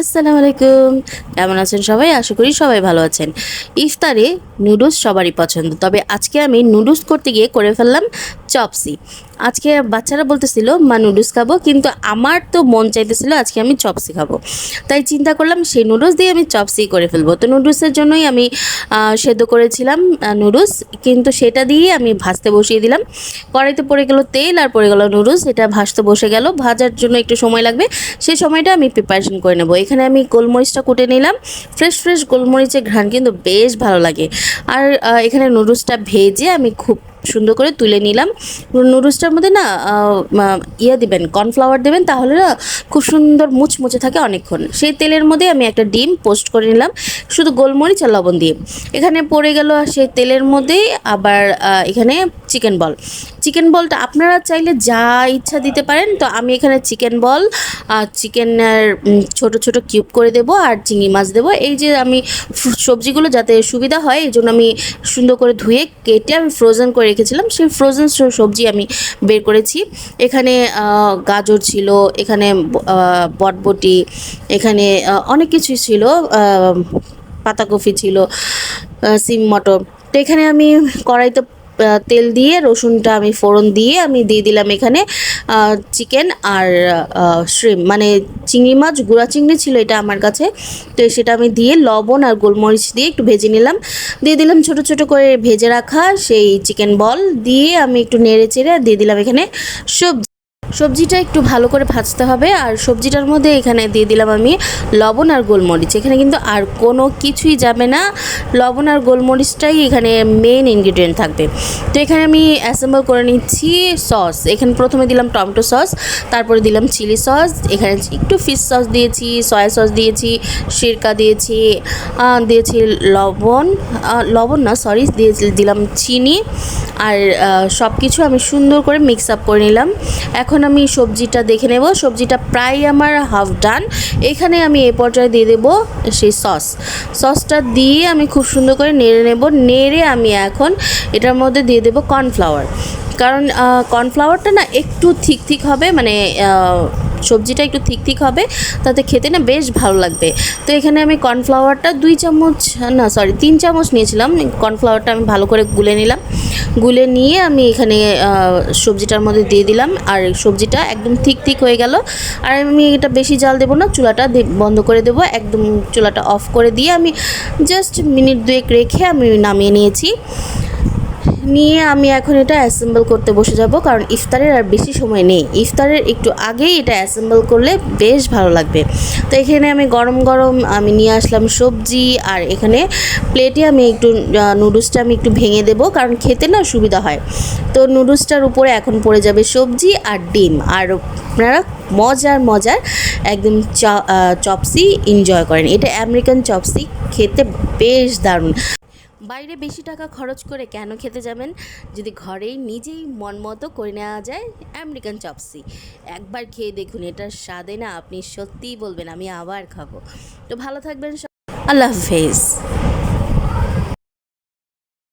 আসসালামু আলাইকুম কেমন আছেন সবাই? আশা করি সবাই ভালো আছেন। ইফতারে নুডলস সবারই পছন্দ, তবে আজকে আমি নুডলস করতে গিয়ে করে ফেললাম চপসি। আজকে বাচ্চারা বলতেছিল, মা নুডলস খাব। কিন্তু আমার তো মন চাইতেছিল আজকে আমি চপসি খাব। তাই চিন্তা করলাম, সেই নুডলস দিয়ে আমি চপসি করে ফেলব। তো নুডলসের জন্যই আমি সেদ্ধ করেছিলাম নুডলস কিন্তু সেটা দিয়ে আমি ভাজতে বসিয়ে দিলাম। কড়াইতে পড়ে গেল তেল আর পড়ে গেল নুডলস এটা ভাজতে বসে গেল। ভাজার জন্য একটু সময় লাগবে। সেই সময়টা আমি প্রিপারেশন করে নেব। এখানে আমি গোলমরিচটা কুটে নিলাম। ফ্রেশ ফ্রেশ গোলমরিচের ঘ্রাণ কিন্তু বেশ ভালো লাগে। আর এখানে নুডলসটা ভেজে আমি খুব সুন্দর করে তুলে নিলাম। নুডলসটার মধ্যে না ইয়ে দেবেন, কর্নফ্লাওয়ার দেবেন, তাহলে না খুব সুন্দর মুচমুচে থাকে অনেকক্ষণ। সেই তেলের মধ্যে আমি একটা ডিম পোস্ট করে নিলাম, শুধু গোলমরিচ আর লবণ দিয়ে। এখানে পড়ে গেল সেই তেলের মধ্যেই আবার এখানে চিকেন বল। চিকেন বলটা আপনারা চাইলে যা ইচ্ছা দিতে পারেন। তো আমি এখানে চিকেন বল চিকেনের ছোট ছোট কিউব করে দেব আর চিংড়ি মাছ দেবো। এই যে আমি সবজিগুলো যাতে সুবিধা হয়, এই জন্য আমি সুন্দর করে ধুয়ে কেটে আমি ফ্রোজেন করে রেখেছিলাম। সেই ফ্রোজেন সবজি আমি বের করেছি। এখানে গাজর ছিল, এখানে বটবটি, এখানে অনেক কিছুই ছিল পাতাকপি ছিল সিম মটর। তো এখানে আমি কড়াইতে তেল দিয়ে, রসুনটা আমি ফোড়ন দিয়ে আমি দিয়ে দিলাম এখানে চিকেন আর শ্রিম মানে চিংড়ি মাছ, গুঁড়া চিংড়ি ছিল এটা আমার কাছে। তো সেটা আমি দিয়ে লবণ আর গোলমরিচ দিয়ে একটু ভেজে নিলাম। দিয়ে দিলাম ছোট ছোট করে ভেজে রাখা সেই চিকেন বল। দিয়ে আমি একটু নেড়ে চেড়ে দিয়ে দিলাম এখানে সবজি। সবজিটা একটু ভালো করে ভাজতে হবে আর সবজিটার মধ্যে এখানে দিয়ে দিলাম আমি লবণ আর গোলমরিচ। এখানে কিন্তু আর কোনো কিছুই যাবে না। লবণ আর গোলমরিচটাই এখানে মেন ইনগ্রিডিয়েন্ট থাকবে। তো এখানে আমি অ্যাসেম্বল করে নিচ্ছি সস এখানে প্রথমে দিলাম টমেটো সস তারপরে দিলাম চিলি সস এখানে একটু ফিশ সস দিয়েছি সয়া সস দিয়েছি, সিরকা দিয়েছি দিয়েছি লবণ। লবণ না সরি দিয়ে দিলাম চিনি। আর সব কিছু আমি সুন্দর করে মিক্স আপ করে নিলাম। এখন আমি সবজিটা দেখে নেব। সবজিটা প্রায় আমার হাফ ডান এখানে আমি এ পর্যায়ে দিয়ে দেবো সেই সস সসটা দিয়ে আমি খুব সুন্দর করে নেড়ে নেব। নেড়ে আমি এখন এটার মধ্যে দিয়ে দেবো কর্নফ্লাওয়ার কারণ কর্নফ্লাওয়ারটা না একটু থিক থিক হবে মানে সবজিটা একটু থিক থিক হবে, তাতে খেতে না বেশ ভালো লাগবে। তো এখানে আমি কর্নফ্লাওয়ারটা দুই চামচ, না, সরি, তিন চামচ নিয়েছিলাম, কর্নফ্লাওয়ারটা আমি ভালো করে গুলে নিলাম। গুলে নিয়ে আমি এখানে সবজিটার মধ্যে দিয়ে দিলাম, আর সবজিটা একদম থিক থিক হয়ে গেল। আর আমি এটা বেশি জাল দেবো না, চুলাটা বন্ধ করে দেবো, একদম চুলাটা অফ করে দিয়ে আমি জাস্ট মিনিট দুয়েক রেখে আমি নামিয়ে নিয়েছি। নিয়ে আমি এখন এটা অ্যাসেম্বল করতে বসে যাব, কারণ ইফতারের আর বেশি সময় নেই। ইফতারের একটু আগেই এটা অ্যাসেম্বল করলে বেশ ভালো লাগবে। তো এখানে আমি গরম গরম আমি নিয়ে আসলাম সবজি, আর এখানে প্লেটে আমি একটু নুডলসটা আমি একটু ভেঙে দেবো, কারণ খেতে না সুবিধা হয়। তো নুডলসটার উপরে এখন পড়ে যাবে সবজি আর ডিম। আর আপনারা মজার মজার একদম চপসি এনজয় করেন। এটা আমেরিকান চপসি খেতে বেশ দারুণ। বাইরে বেশি টাকা খরচ করে কেন খেতে যাবেন? যদি ঘরেই নিজেই মন মতো করে নেওয়া যায়, আমেরিকান চপসি। একবার খেয়ে দেখুন, এটার স্বাদে না আপনি সত্যিই বলবেন, আমি আবার খাব। তো ভালো থাকবেন আল্লাহ হাফেজ।